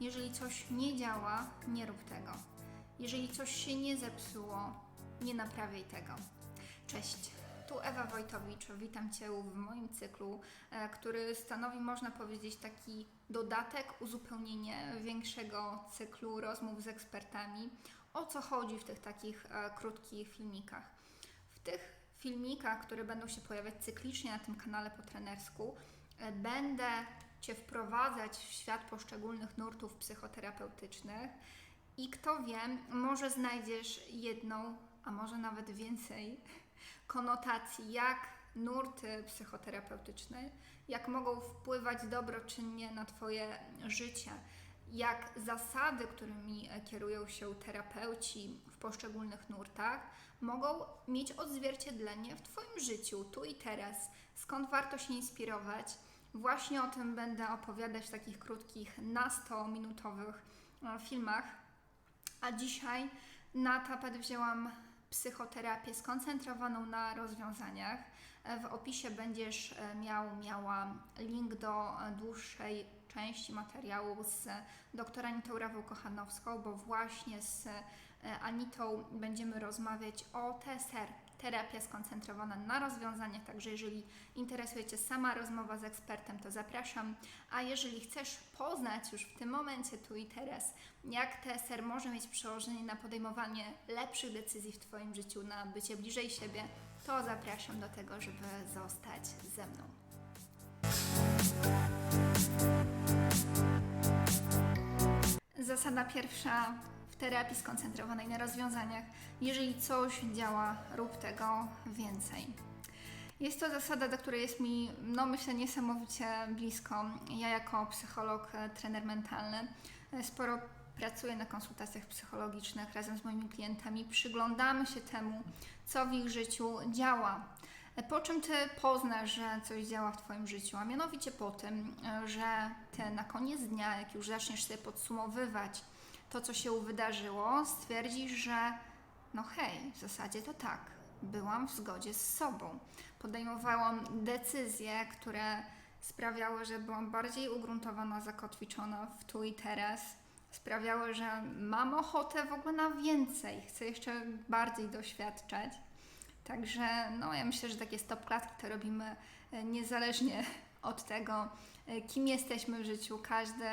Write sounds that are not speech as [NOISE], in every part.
Jeżeli coś nie działa, nie rób tego. Jeżeli coś się nie zepsuło, nie naprawiaj tego. Cześć, tu Ewa Wojtowicz. Witam Cię w moim cyklu, e, który stanowi, można powiedzieć, taki dodatek, uzupełnienie większego cyklu rozmów z ekspertami. O co chodzi w tych takich e, krótkich filmikach? W tych filmikach, które będą się pojawiać cyklicznie na tym kanale po trenersku, e, będę Cię wprowadzać w świat poszczególnych nurtów psychoterapeutycznych i kto wie, może znajdziesz jedną, a może nawet więcej konotacji, jak nurty psychoterapeutyczne, jak mogą wpływać dobroczynnie na Twoje życie, jak zasady, którymi kierują się terapeuci w poszczególnych nurtach, mogą mieć odzwierciedlenie w Twoim życiu, tu i teraz. Skąd warto się inspirować? Właśnie o tym będę opowiadać w takich krótkich, na 100-minutowych e, filmach. A dzisiaj na tapet wzięłam psychoterapię skoncentrowaną na rozwiązaniach. E, W opisie będziesz e, miał, miała link do dłuższej części materiału z dr Anitą Rawą Kochanowską, bo właśnie z Anitą będziemy rozmawiać o TSR, terapia skoncentrowana na rozwiązaniach, także jeżeli interesuje Cię sama rozmowa z ekspertem, to zapraszam. A jeżeli chcesz poznać już w tym momencie, tu i teraz, jak TSR może mieć przełożenie na podejmowanie lepszych decyzji w Twoim życiu, na bycie bliżej siebie, to zapraszam do tego, żeby zostać ze mną. Zasada pierwsza terapii skoncentrowanej na rozwiązaniach. Jeżeli coś działa, rób tego więcej. Jest to zasada, do której jest mi, no myślę, niesamowicie blisko. Ja jako psycholog, e, trener mentalny e, sporo pracuję na konsultacjach psychologicznych razem z moimi klientami. Przyglądamy się temu, co w ich życiu działa. E, Po czym Ty poznasz, że coś działa w Twoim życiu, a mianowicie po tym, że Ty na koniec dnia, jak już zaczniesz sobie podsumowywać to, co się wydarzyło, stwierdzisz, że no hej, w zasadzie to tak, byłam w zgodzie z sobą. Podejmowałam decyzje, które sprawiały, że byłam bardziej ugruntowana, zakotwiczona w tu i teraz. Sprawiały, że mam ochotę w ogóle na więcej, chcę jeszcze bardziej doświadczać. Także no, ja myślę, że takie stop klatki to robimy e, niezależnie [LAUGHS] od tego, e, kim jesteśmy w życiu. Każdy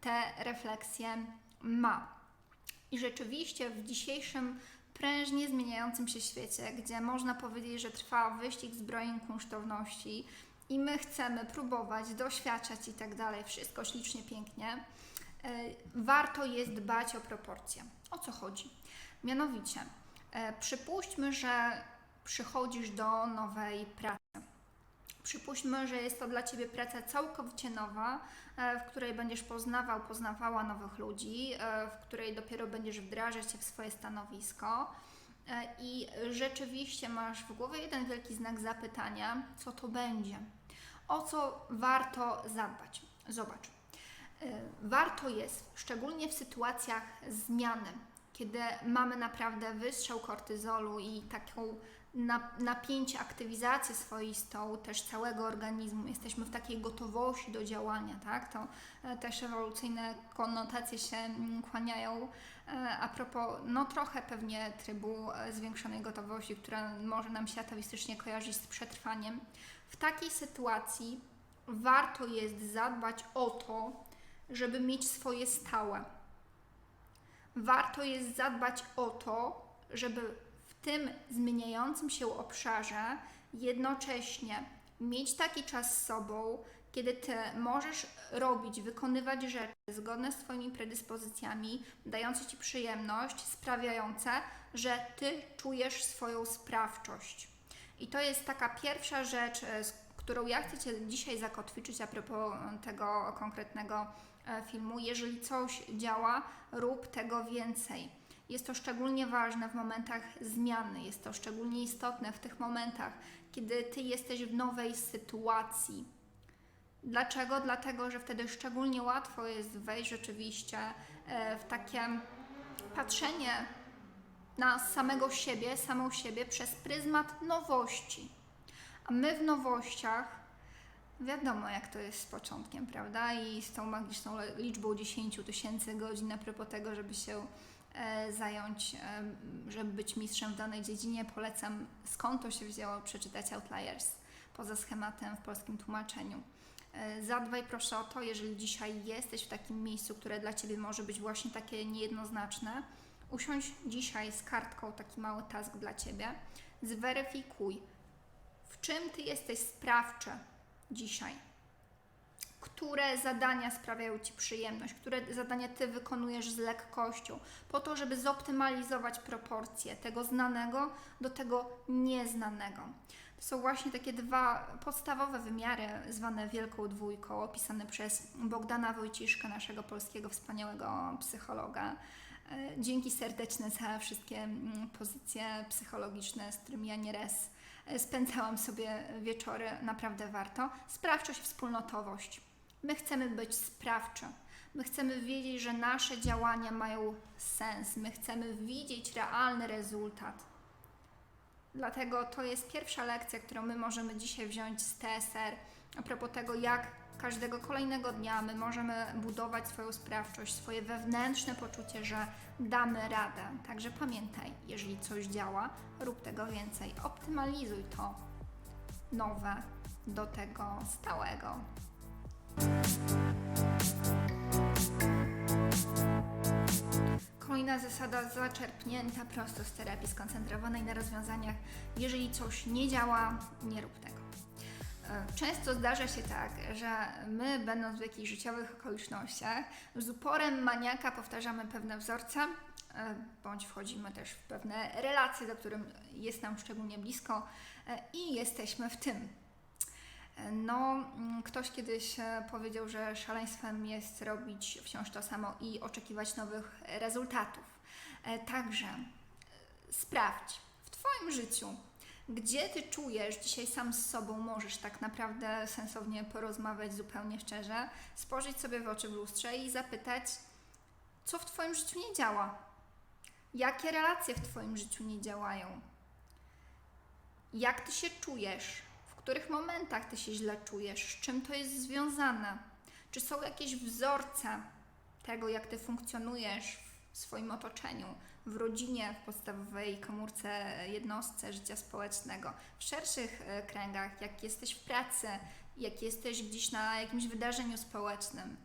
te refleksje ma. I rzeczywiście w dzisiejszym prężnie zmieniającym się świecie, gdzie można powiedzieć, że trwa wyścig zbrojeń kunsztowności i my chcemy próbować, doświadczać i tak dalej, wszystko ślicznie, pięknie, e, warto jest dbać o proporcje. O co chodzi? Mianowicie, e, przypuśćmy, że przychodzisz do nowej pracy. Przypuśćmy, że jest to dla Ciebie praca całkowicie nowa, e, w której będziesz poznawał, poznawała nowych ludzi, e, w której dopiero będziesz wdrażać się w swoje stanowisko. E, i rzeczywiście masz w głowie jeden wielki znak zapytania, co to będzie, o co warto zadbać. Zobacz, warto jest, szczególnie w sytuacjach zmiany, kiedy mamy naprawdę wystrzał kortyzolu i taką napięcie, aktywizację swoistą też całego organizmu. Jesteśmy w takiej gotowości do działania, tak? To e, też ewolucyjne konotacje się mm, kłaniają. E, A propos, no trochę pewnie trybu e, zwiększonej gotowości, która może nam się atawistycznie kojarzyć z przetrwaniem. W takiej sytuacji warto jest zadbać o to, żeby mieć swoje stałe. Warto jest zadbać o to, żeby tym zmieniającym się obszarze jednocześnie mieć taki czas z sobą, kiedy ty możesz robić, wykonywać rzeczy zgodne z Twoimi predyspozycjami, dające Ci przyjemność, sprawiające, że Ty czujesz swoją sprawczość. I to jest taka pierwsza rzecz, e, z którą ja chcę Cię dzisiaj zakotwiczyć a propos e, tego konkretnego e, filmu. Jeżeli coś działa, rób tego więcej. Jest to szczególnie ważne w momentach zmiany, jest to szczególnie istotne w tych momentach, kiedy Ty jesteś w nowej sytuacji. Dlaczego? Dlatego, że wtedy szczególnie łatwo jest wejść rzeczywiście e, w takie patrzenie na samego siebie, samą siebie przez pryzmat nowości. A my w nowościach Wiadomo, jak to jest z początkiem, prawda? I z tą magiczną liczbą 10 tysięcy godzin a propos tego, żeby się zająć, e, żeby być mistrzem w danej dziedzinie, polecam skąd to się wzięło przeczytać Outliers poza schematem w polskim tłumaczeniu. E, Zadbaj proszę o to, jeżeli dzisiaj jesteś w takim miejscu, które dla Ciebie może być właśnie takie niejednoznaczne, usiądź dzisiaj z kartką, taki mały task dla Ciebie, zweryfikuj, w czym Ty jesteś sprawczy dzisiaj. Które zadania sprawiają Ci przyjemność, które zadania Ty wykonujesz z lekkością, po to, żeby zoptymalizować proporcje tego znanego do tego nieznanego. To są właśnie takie dwa podstawowe wymiary, zwane Wielką Dwójką, opisane przez Bogdana Wojciszka, naszego polskiego wspaniałego psychologa. E, Dzięki serdeczne za wszystkie mm, pozycje psychologiczne, z którymi ja nieraz spędzałam sobie wieczory. Naprawdę warto. Sprawczość, wspólnotowość. My chcemy być sprawczy. My chcemy wiedzieć, że nasze działania mają sens. My chcemy widzieć realny rezultat. Dlatego to jest pierwsza lekcja, którą my możemy dzisiaj wziąć z TSR a propos tego, jak każdego kolejnego dnia my możemy budować swoją sprawczość, swoje wewnętrzne poczucie, że damy radę. Także pamiętaj, jeżeli coś działa, rób tego więcej. Optymalizuj to nowe do tego stałego. Kolejna zasada zaczerpnięta prosto z terapii skoncentrowanej na rozwiązaniach. Jeżeli coś nie działa, nie rób tego. E, Często zdarza się tak, że my, będąc w jakichś życiowych okolicznościach, z uporem maniaka powtarzamy pewne wzorce, e, bądź wchodzimy też w pewne relacje, do którym jest nam szczególnie blisko e, i jesteśmy w tym. No, mm, ktoś kiedyś powiedział, że szaleństwem jest robić wciąż to samo i oczekiwać nowych rezultatów. Także sprawdź w Twoim życiu, gdzie Ty czujesz dzisiaj sam z sobą, możesz tak naprawdę sensownie porozmawiać zupełnie szczerze, spojrzeć sobie w oczy w lustrze i zapytać, co w Twoim życiu nie działa. Jakie relacje w Twoim życiu nie działają? Jak Ty się czujesz? W których momentach Ty się źle czujesz? Z czym to jest związane? Czy są jakieś wzorce tego, jak Ty funkcjonujesz w swoim otoczeniu, w rodzinie, w podstawowej komórce, jednostce życia społecznego, w szerszych e, kręgach, jak jesteś w pracy, jak jesteś gdzieś na jakimś wydarzeniu społecznym?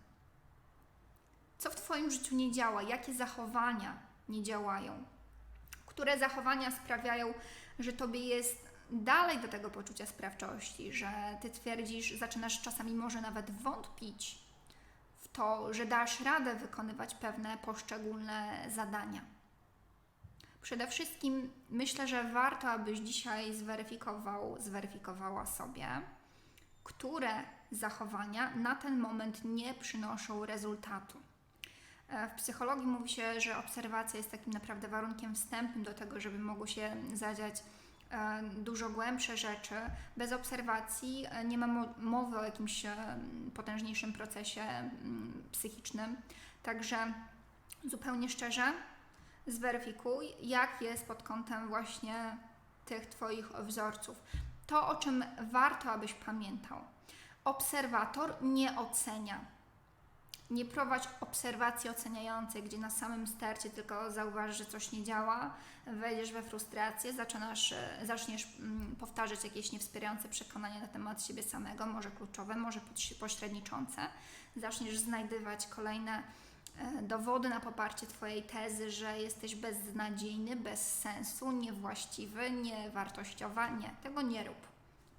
Co w Twoim życiu nie działa? Jakie zachowania nie działają? Które zachowania sprawiają, że Tobie jest dalej do tego poczucia sprawczości, że Ty twierdzisz, zaczynasz czasami może nawet wątpić to, że dasz radę wykonywać pewne poszczególne zadania. Przede wszystkim myślę, że warto, abyś dzisiaj zweryfikował, zweryfikowała sobie, które zachowania na ten moment nie przynoszą rezultatu. E, W psychologii mówi się, że obserwacja jest takim naprawdę warunkiem wstępnym do tego, żeby mogło się zadziać dużo głębsze rzeczy. Bez obserwacji e, nie ma mo- mowy o jakimś e, potężniejszym procesie psychicznym. Także zupełnie szczerze, zweryfikuj, jak jest pod kątem właśnie tych Twoich wzorców. To, o czym warto, abyś pamiętał. Obserwator nie ocenia. Nie prowadź obserwacji oceniającej, gdzie na samym starcie tylko zauważysz, że coś nie działa, wejdziesz we frustrację, zaczynasz, e, zaczniesz mm, powtarzać jakieś niewspierające przekonania na temat siebie samego, może kluczowe, może poś- pośredniczące. Zaczniesz znajdywać kolejne e, dowody na poparcie Twojej tezy, że jesteś beznadziejny, bez sensu, niewłaściwy, niewartościowa. Nie, tego nie rób.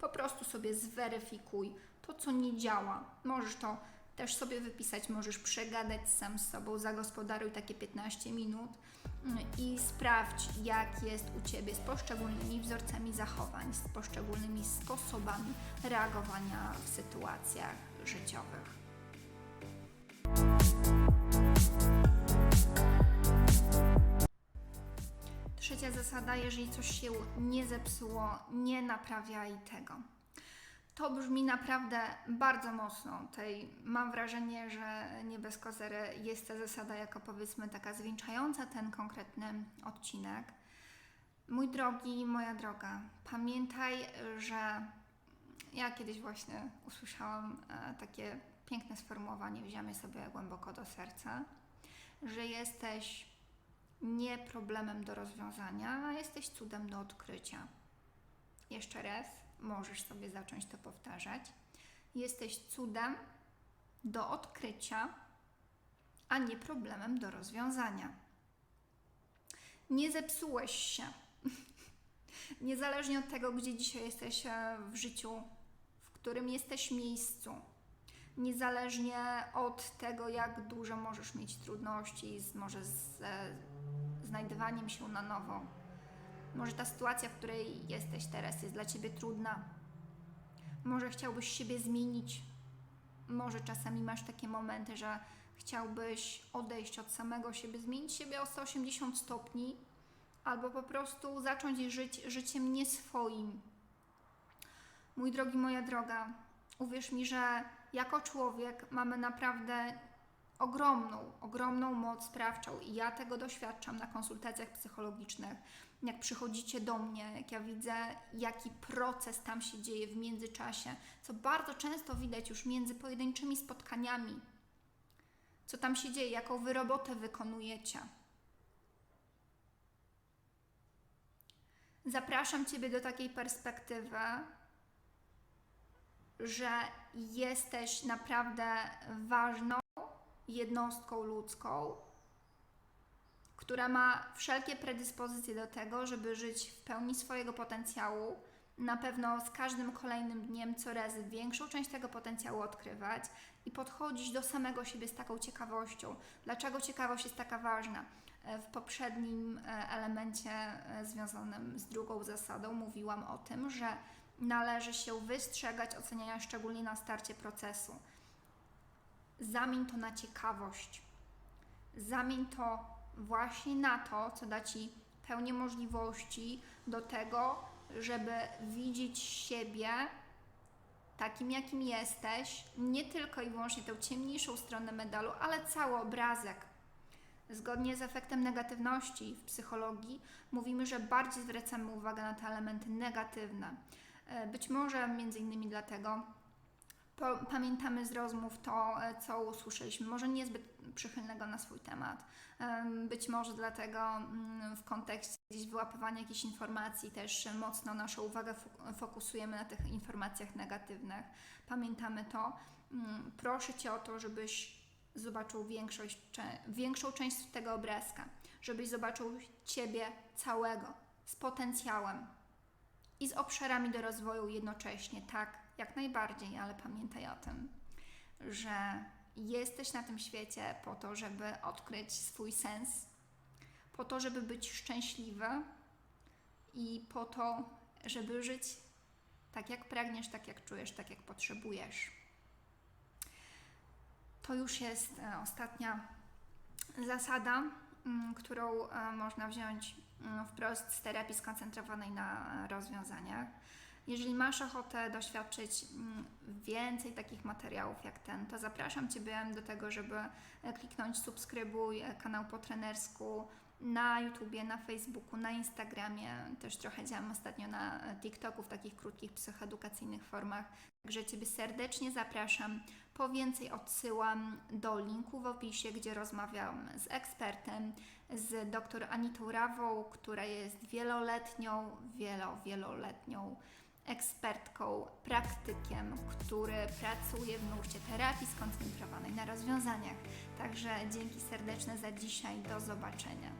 Po prostu sobie zweryfikuj to, co nie działa. Możesz to też sobie wypisać, możesz przegadać sam z sobą, zagospodaruj takie 15 minut mm, i sprawdź, jak jest u Ciebie z poszczególnymi wzorcami zachowań, z poszczególnymi sposobami reagowania w sytuacjach życiowych. Trzecia zasada, jeżeli coś się nie zepsuło, nie naprawiaj tego. To brzmi naprawdę bardzo mocno. Tutaj mam wrażenie, że nie bez kozery jest ta zasada jako powiedzmy taka zwieńczająca ten konkretny odcinek. Mój drogi, moja droga, pamiętaj, że Ja kiedyś właśnie usłyszałam e, takie piękne sformułowanie, wziąłem sobie głęboko do serca, że jesteś nie problemem do rozwiązania, a jesteś cudem do odkrycia. Jeszcze raz, możesz sobie zacząć to powtarzać. Jesteś cudem do odkrycia, a nie problemem do rozwiązania. Nie zepsułeś się. [LAUGHS] Niezależnie od tego, gdzie dzisiaj jesteś e, w życiu, w którym jesteś miejscu, niezależnie od tego, jak dużo możesz mieć trudności z, może z e, znajdywaniem się na nowo. Może ta sytuacja, w której jesteś teraz, jest dla ciebie trudna. Może chciałbyś siebie zmienić. Może czasami masz takie momenty, że chciałbyś odejść od samego siebie, zmienić siebie o 180 stopni, albo po prostu zacząć żyć życiem nie swoim. Mój drogi, moja droga, uwierz mi, że jako człowiek mamy naprawdę ogromną, ogromną moc sprawczą i ja tego doświadczam na konsultacjach psychologicznych. Jak przychodzicie do mnie, jak ja widzę, jaki proces tam się dzieje w międzyczasie, co bardzo często widać już między pojedynczymi spotkaniami, co tam się dzieje, jaką wy robotę wykonujecie. Zapraszam Ciebie do takiej perspektywy, że jesteś naprawdę ważną jednostką ludzką, która ma wszelkie predyspozycje do tego, żeby żyć w pełni swojego potencjału. Na pewno z każdym kolejnym dniem coraz większą część tego potencjału odkrywać i podchodzić do samego siebie z taką ciekawością. Dlaczego ciekawość jest taka ważna? W poprzednim e, elemencie e, związanym z drugą zasadą mówiłam o tym, że należy się wystrzegać oceniania szczególnie na starcie procesu. Zamień to na ciekawość. Zamień to właśnie na to, co da Ci pełnię możliwości do tego, żeby widzieć siebie takim, jakim jesteś, nie tylko i wyłącznie tę ciemniejszą stronę medalu, ale cały obrazek. Zgodnie z efektem negatywności w psychologii mówimy, że bardziej zwracamy uwagę na te elementy negatywne. E, Być może między innymi dlatego pamiętamy z rozmów to, e, co usłyszeliśmy, może niezbyt przychylnego na swój temat. Em, Być może dlatego mm, w kontekście gdzieś wyłapywania jakichś informacji też mocno naszą uwagę fok- fokusujemy na tych informacjach negatywnych. Pamiętamy to. Mm, Proszę Cię o to, żebyś zobaczył większość, większą część tego obrazka, żebyś zobaczył Ciebie całego, z potencjałem i z obszarami do rozwoju jednocześnie, tak, jak najbardziej, ale pamiętaj o tym, że jesteś na tym świecie po to, żeby odkryć swój sens, po to, żeby być szczęśliwy i po to, żeby żyć tak, jak pragniesz, tak, jak czujesz, tak, jak potrzebujesz. To już jest e, ostatnia zasada, mm, którą e, można wziąć mm, wprost z terapii skoncentrowanej na rozwiązaniach. Jeżeli masz ochotę doświadczyć mm, więcej takich materiałów jak ten, to zapraszam Ciebie do tego, żeby e, kliknąć subskrybuj e, kanał po trenersku na YouTubie, na Facebooku, na Instagramie. Też trochę działam ostatnio na e, TikToku w takich krótkich psychoedukacyjnych formach. Także Ciebie serdecznie zapraszam. Po więcej odsyłam do linku w opisie, gdzie rozmawiam z ekspertem, z dr Anitą Rawą, która jest wieloletnią, wielo, wieloletnią ekspertką, praktykiem, który pracuje w nurcie terapii skoncentrowanej na rozwiązaniach. Także dzięki serdeczne za dzisiaj. Do zobaczenia.